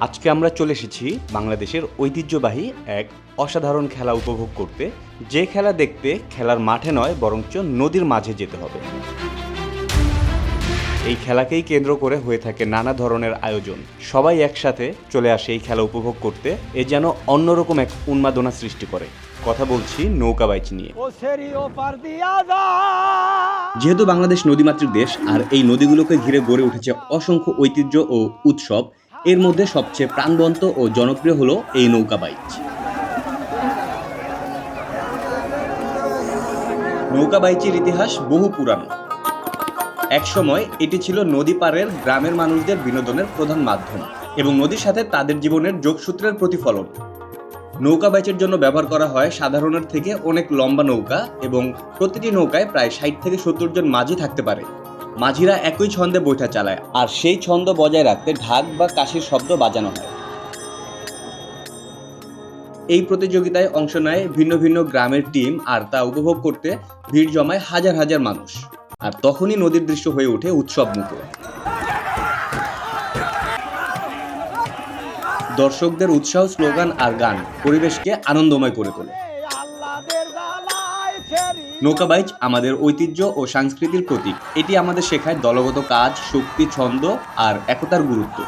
আজকে আমরা চলে এসেছি বাংলাদেশের ঐতিহ্যবাহী এক অসাধারণ খেলা উপভোগ করতে। যে খেলা দেখতে খেলার মাঠে নয় বরঞ্চ নদীর মাঝে যেতে হবে। এই খেলাকেই কেন্দ্র করে হয়ে থাকে নানা ধরনের আয়োজন। সবাই একসাথে চলে আসে এই খেলা উপভোগ করতে। এ যেন অন্যরকম এক উন্মাদনা সৃষ্টি করে। কথা বলছি নৌকা বাইচ নিয়ে। যেহেতু বাংলাদেশ নদীমাতৃক দেশ আর এই নদীগুলোকে ঘিরে গড়ে উঠেছে অসংখ্য ঐতিহ্য ও উৎসব এর মধ্যে সবচেয়ে প্রাণবন্ত ও জনপ্রিয় হলো এই নৌকা বাইচ নৌকা বাইচের ইতিহাস বহু পুরানো। একসময় এটি ছিল নদী পাড়ের গ্রামের মানুষদের বিনোদনের প্রধান মাধ্যম এবং নদীর সাথে তাদের জীবনের যোগসূত্রের প্রতিফলন। নৌকা বাইচের জন্য ব্যবহার করা হয় সাধারণের থেকে অনেক লম্বা নৌকা এবং প্রতিটি নৌকায় প্রায় ষাট থেকে সত্তর জন মাঝি থাকতে পারে। মাঝিরা একই ছন্দে বৈঠা চালায়, আর সেই ছন্দ বজায় রাখতে ঢাক বা কাশির শব্দ বাজানো হয়। এই প্রতিযোগিতায় অংশ নেয় ভিন্ন ভিন্ন গ্রামের টিম, আর তা উপভোগ করতে ভিড় জমায় হাজার হাজার মানুষ। আর তখনই নদীর দৃশ্য হয়ে ওঠে উৎসব মুখর দর্শকদের উৎসাহ, স্লোগান আর গান পরিবেশকে আনন্দময় করে তোলে। নৌকাবাইজ আমাদের ঐতিহ্য ও সংস্কৃতির প্রতীক। এটি আমাদের শেখায় দলগত কাজ, শক্তি, ছন্দ আর একতার গুরুত্ব।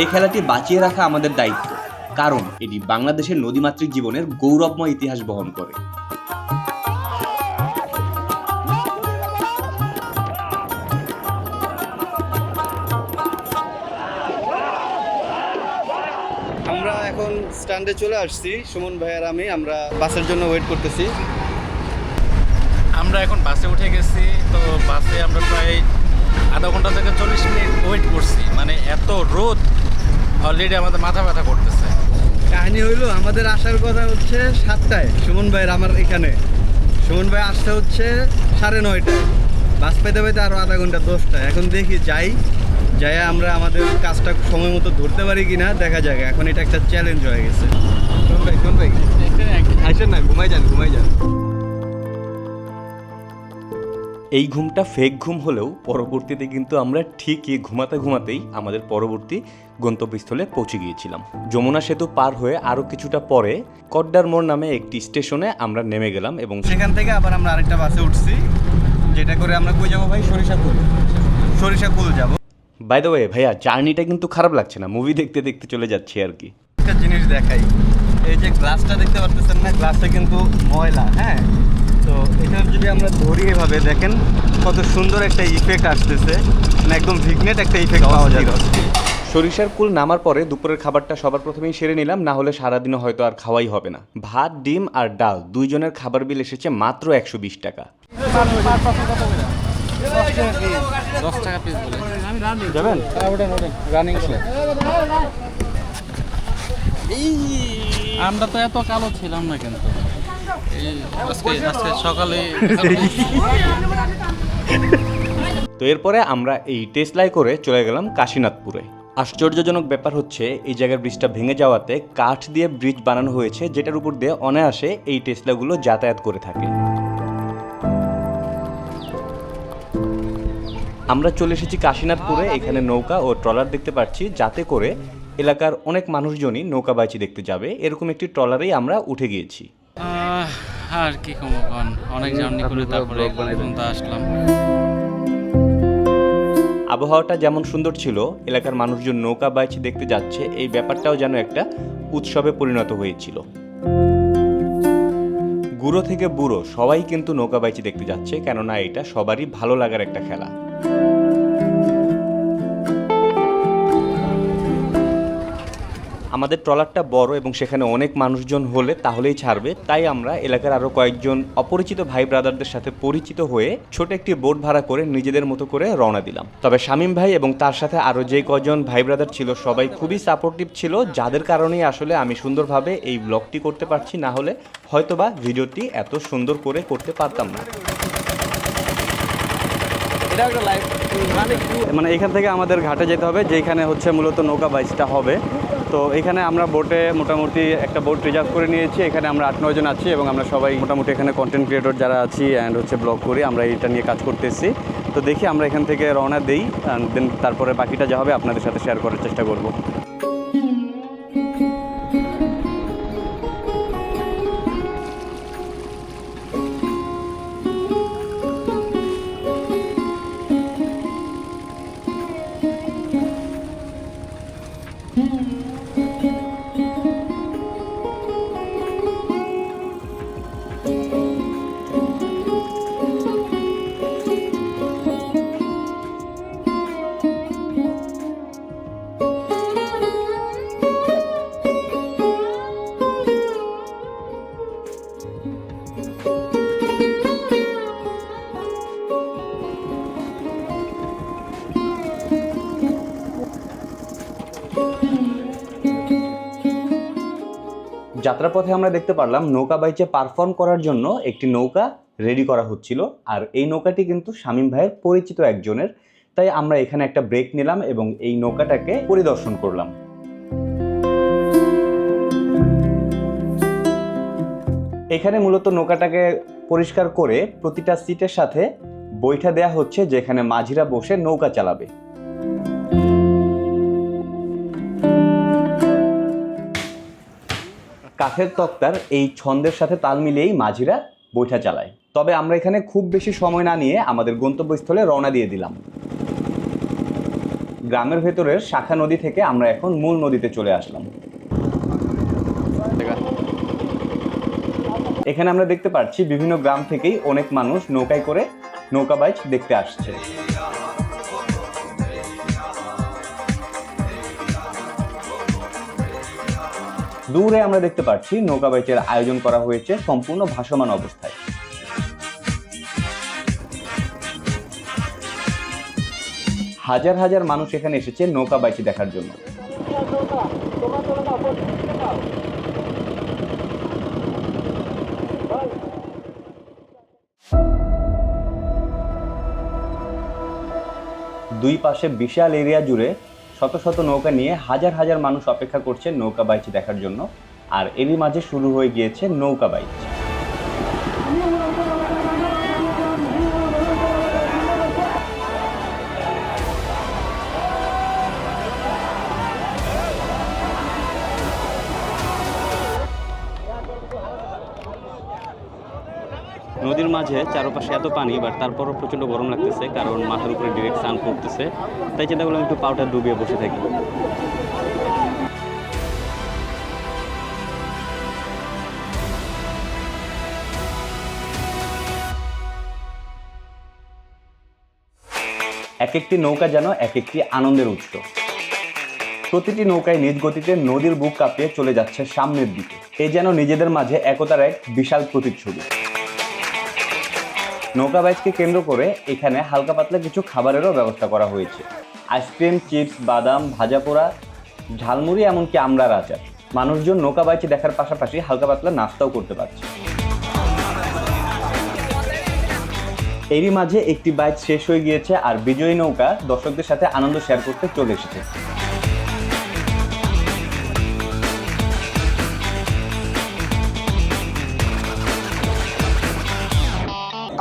এই খেলাটি বাঁচিয়ে রাখা আমাদের দায়িত্ব, কারণ এটি বাংলাদেশের নদীমাতৃক জীবনের গৌরবময় ইতিহাস বহন করে। আমরা এখন স্ট্যান্ডে চলে আসছি, সুমন ভাই আর আমি, আমরা বাসের জন্য ওয়েট করতেছি। আমরা এখন বাসে উঠে গেছি তো বাসে আমরা প্রায় আধা ঘণ্টা থেকে চল্লিশ মিনিট ওয়েট করছি। মানে এত রোদ অলরেডি আমাদের মাথা ব্যথা করতেছে। কাহিনী হইল আমাদের আসার কথা হচ্ছে সাতটায়। সুমন ভাইয়ের আমার এখানে। সুমন ভাই আসতে হচ্ছে সাড়ে নয়টায়। বাস পেতে পেতে আরও আধা ঘণ্টা দশটায়। এখন দেখি যাই। যাই আমরা আমাদের কাজটা সময় মতো ধরতে পারি কিনা দেখা যাক। এখন এটা একটা চ্যালেঞ্জ হয়ে গেছে। সুমন ভাই সুমন ভাই। আসেন না ঘুমাই যান ঘুমাই যান। এই ঘুমটা ফেক ঘুম হলেও পরবর্তীতে কিন্তু আমরা ঠিকই ঘুমাতে ঘুমাতেই আমাদের পরবর্তী গন্তব্যস্থলে পৌঁছে গিয়েছিলাম। যমুনা সেতু পার হয়ে আরও কিছুটা পরে কড্ডার মোড় নামে একটি স্টেশনে আমরা নেমে গেলাম এবং সেখান থেকে আবার আমরা আরেকটা বাসে উঠছি যেটা করে আমরা কই যাব ভাই? সরিষাকুল। সরিষাকুল যাব। বাই দ্য ওয়ে ভাইয়া জার্নিটা কিন্তু খারাপ লাগছে না। মুভি দেখতে দেখতে চলে যাচ্ছি আর কি। একটা জিনিস দেখাই। এই যে গ্লাসটা দেখতে পারতেছেন না গ্লাসটা কিন্তু ময়লা হ্যাঁ? তো এটা যদি আমরা ধরি এভাবে দেখেন কত সুন্দর একটা ইফেক্ট আসতেছে। মানে একদম ভিগনেট একটা ইফেক্ট পাওয়া যায় সরিষার কুল নামার পরে দুপুরের খাবারটা সবার প্রথমেই সেরে নিলাম না হলে সারাদিনও হয়তো আর খাওয়াই হবে না। ভাত ডিম আর ডাল দুইজনের খাবার বিল এসেছে মাত্র একশো বিশ টাকা। দশ টাকা পিস বলে। যাবেন? রানিং আমরা তো এত কালো ছিলাম না কিন্তু। তো এরপরে আমরা এই টেসলাই করে চলে গেলাম কাশীনাথপুরে। আশ্চর্যজনক ব্যাপার হচ্ছে, এই জায়গার ব্রিজটা ভেঙে যাওয়াতে কাঠ দিয়ে ব্রিজ বানানো হয়েছে, যেটার উপর দিয়ে অনায়াসে এই টেসলাগুলো যাতায়াত করে থাকে। আমরা চলে এসেছি কাশীনাথপুরে, এখানে নৌকা ও ট্রলার দেখতে পাচ্ছি, যাতে করে এলাকার অনেক মানুষজনই নৌকা বাইচি দেখতে যাবে। এরকম একটি ট্রলারেই আমরা উঠে গিয়েছি। আর কি কমো কন অনেক জার্নি করে তারপরে পর্যন্ত আসলাম। আবহাওয়াটা যেমন সুন্দর ছিল এলাকার মানুষজন নৌকা বাইচি দেখতে যাচ্ছে এই ব্যাপারটাও যেন একটা উৎসবে পরিণত হয়েছিল। গুঁড়ো থেকে বুড়ো সবাই কিন্তু নৌকা বাইচি দেখতে যাচ্ছে কেননা এটা সবারই ভালো লাগার একটা খেলা। আমাদের ট্রলারটা বড় এবং সেখানে অনেক মানুষজন হলে তাহলেই ছাড়বে। তাই আমরা এলাকার আরও কয়েকজন অপরিচিত ভাই ব্রাদারদের সাথে পরিচিত হয়ে ছোট একটি বোট ভাড়া করে নিজেদের মতো করে রওনা দিলাম। তবে শামীম ভাই এবং তার সাথে আরও যে কজন ভাই ব্রাদার ছিল সবাই খুবই সাপোর্টিভ ছিল যাদের কারণেই আসলে আমি সুন্দরভাবে এই ব্লগটি করতে পারছি না হলে হয়তোবা ভিডিওটি এত সুন্দর করে করতে পারতাম না। মানে এখান থেকে আমাদের ঘাটে যেতে হবে যেখানে হচ্ছে মূলত নৌকা বাইচটা হবে। তো এখানে আমরা বোটে মোটামুটি একটা বোট রিজার্ভ করে নিয়েছি। এখানে আমরা আট, নয় জন আছি এবং আমরা সবাই মোটামুটি এখানে কন্টেন্ট ক্রিয়েটর যারা আছি অ্যান্ড হচ্ছে ব্লগ করি, আমরা এটা নিয়ে কাজ করতেছি। তো দেখি আমরা এখান থেকে রওনা দিই দেন তারপরে বাকিটা যা হবে আপনাদের সাথে শেয়ার করার চেষ্টা করব। যাত্রাপথে আমরা দেখতে পারলাম নৌকা বাইচে পারফর্ম করার জন্য একটি নৌকা রেডি করা হচ্ছিল। আর এই নৌকাটি কিন্তু শামীম ভাইয়ের পরিচিত একজনের। তাই আমরা এখানে একটা ব্রেক নিলাম এবং এই নৌকাটাকে পরিদর্শন করলাম। এখানে মূলত নৌকাটাকে পরিষ্কার করে প্রতিটা সিটের সাথে বৈঠা দেয়া হচ্ছে, যেখানে মাঝিরা বসে নৌকা চালাবে। কাঠের তক্তার এই ছন্দের সাথে তাল মিলিয়েই মাঝিরা বৈঠা চালায়। তবে আমরা এখানে খুব বেশি সময় না নিয়ে আমাদের গন্তব্যস্থলে রওনা দিয়ে দিলাম। গ্রামের ভেতরের শাখা নদী থেকে আমরা এখন মূল নদীতে চলে আসলাম। এখানে আমরা দেখতে পাচ্ছি বিভিন্ন গ্রাম থেকেই অনেক মানুষ নৌকায় করে নৌকা বাইচ দেখতে আসছে। দূরে আমরা দেখতে পাচ্ছি, নৌকা বাইচের আয়োজন করা হয়েছে সম্পূর্ণ ভাসমান অবস্থায়। হাজার হাজার মানুষ এখানে এসেছে নৌকা বাইচি দেখার জন্য। দুই পাশে বিশাল এরিয়া জুড়ে শত শত নৌকা নিয়ে হাজার হাজার মানুষ অপেক্ষা করছে নৌকা বাইচ দেখার জন্য। আর এরই মাঝে শুরু হয়ে গিয়েছে নৌকা বাইচ। নদীর মাঝে চারপাশে এত পানি বাট তারপরও প্রচণ্ড গরম লাগতেছে, কারণ মাথার উপরে ডিরেক্ট সান পড়তেছে তাই চিন্তা করলাম একটু পাউডার ডুবিয়ে বসে থাকি। এক একটি নৌকা যেন এক একটি আনন্দের উৎস। প্রতিটি নৌকায় নিজ গতিতে নদীর বুক কাঁপিয়ে চলে যাচ্ছে সামনের দিকে। এ যেন নিজেদের মাঝে একতার এক বিশাল প্রতিচ্ছবি। নৌকা বাইচকে কেন্দ্র করে এখানে হালকা পাতলা কিছু খাবারেরও ব্যবস্থা করা হয়েছে। আইসক্রিম, চিপস, বাদাম, ভাজা পোড়া, ঝালমুড়ি, এমনকি আমড়ার আচার। মানুষজন নৌকা বাইচে দেখার পাশাপাশি হালকা পাতলা নাস্তাও করতে পারছে। এরই মাঝে একটি বাইচ শেষ হয়ে গিয়েছে আর বিজয়ী নৌকা দর্শকদের সাথে আনন্দ শেয়ার করতে চলে এসেছে।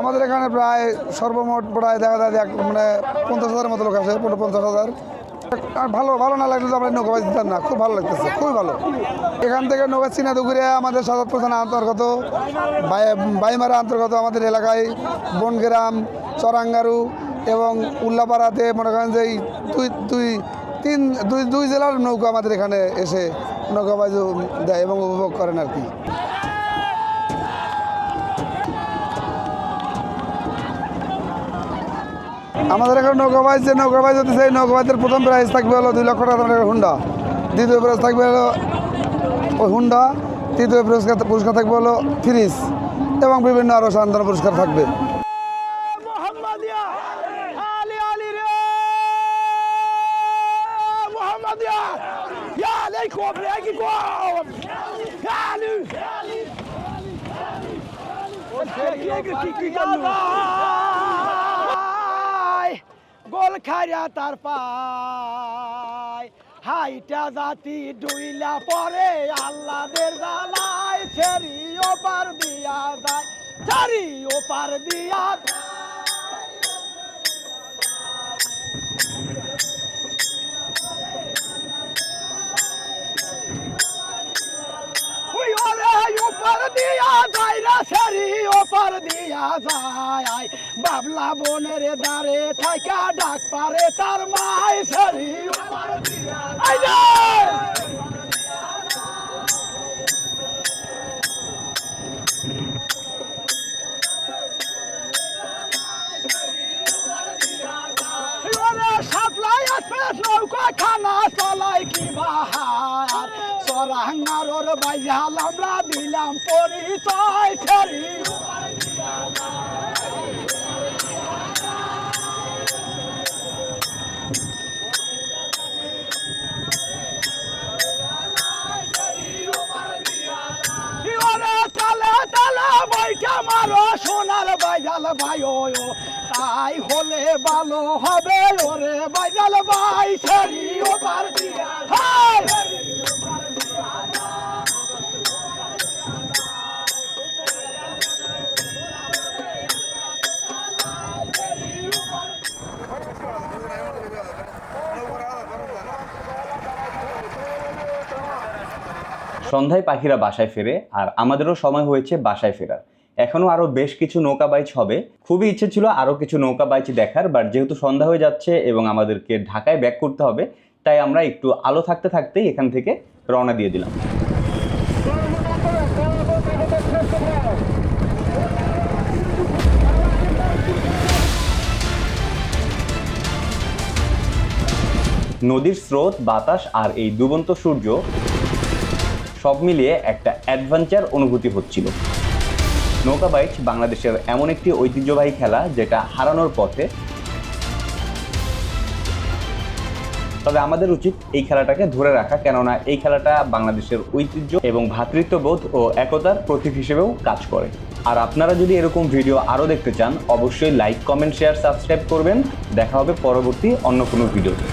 আমাদের এখানে প্রায় সর্বমোট প্রায় দেখা যায় এক মানে পঞ্চাশ হাজারের মতো লোক আসে পঞ্চাশ হাজার। আর ভালো ভালো না লাগলে তো আমরা নৌকা বাজ দিতাম না, খুব ভালো লাগতেছে, খুবই ভালো। এখান থেকে নৌকা চিনা দুগুরে আমাদের সাদাত প্রধান অন্তর্গত বাইমারা অন্তর্গত আমাদের এলাকায় বনগ্রাম, চরাঙ্গারু এবং উল্লাপাড়াতে মনে করেন যে দুই দুই তিন দুই দুই জেলার নৌকা আমাদের এখানে এসে নৌকা বাজ দেয় এবং উপভোগ করেন আর কি। আমাদের এখানে নৌকাবাজ যে নৌকাবাজ হতে সেই নৌকাবাজের প্রথম প্রাইজ থাকবে হলো দুই লক্ষ টাকা দামের হুন্ডা দ্বিতীয় প্রাইজ থাকবে হলো ওই হুন্ডা তৃতীয় পুরস্কার পুরস্কার থাকবে হলো ফ্রিজ এবং বিভিন্ন আরও সান্ত্বনা পুরস্কার থাকবে মোহাম্মদিয়া গোল খাইয়া তার পায় হাইটা জাতি ডুইলা পরে আল্লাদের জ্বালায় ফেরি ওপার দিয়া যায়, চারি পার দিয়া যায়। যায় বাবলা বনের দারে থাকা ডাক পারে তার মাই সারি! সাপ্লাই আছে নৌকা খানা চলাই কি বাহার? সরাঙ্গার ওর বাইজাল আমরা দিলাম পরিচয় বৈঠা মারো, সোনার বাইজাল ভাই ও। তাই হলে ভালো হবে ওরে বাইজাল ভাই ছেড়ি পার দিয়া! সন্ধ্যায় পাখিরা বাসায় ফেরে আর আমাদেরও সময় হয়েছে বাসায় ফেরার। এখনও আরও বেশ কিছু নৌকা বাইচ হবে। খুবই ইচ্ছে ছিল আরও কিছু নৌকা বাইচ দেখার বাট যেহেতু সন্ধ্যা হয়ে যাচ্ছে এবং আমাদেরকে ঢাকায় ব্যাক করতে হবে, তাই আমরা একটু আলো থাকতে থাকতেই এখান থেকে রওনা দিয়ে দিলাম। নদীর স্রোত, বাতাস আর এই ডুবন্ত সূর্য সব মিলিয়ে একটা অ্যাডভেঞ্চার অনুভূতি হচ্ছিল। নৌকা বাইচ বাংলাদেশের এমন একটি ঐতিহ্যবাহী খেলা যেটা হারানোর পথে। তবে আমাদের উচিত এই খেলাটাকে ধরে রাখা, কেননা এই খেলাটা বাংলাদেশের ঐতিহ্য এবং ভ্রাতৃত্ববোধ ও একতার প্রতীক হিসেবেও কাজ করে। আর আপনারা যদি এরকম ভিডিও আরও দেখতে চান, অবশ্যই লাইক, কমেন্ট, শেয়ার, সাবস্ক্রাইব করবেন। দেখা হবে পরবর্তী অন্য কোনো ভিডিওতে।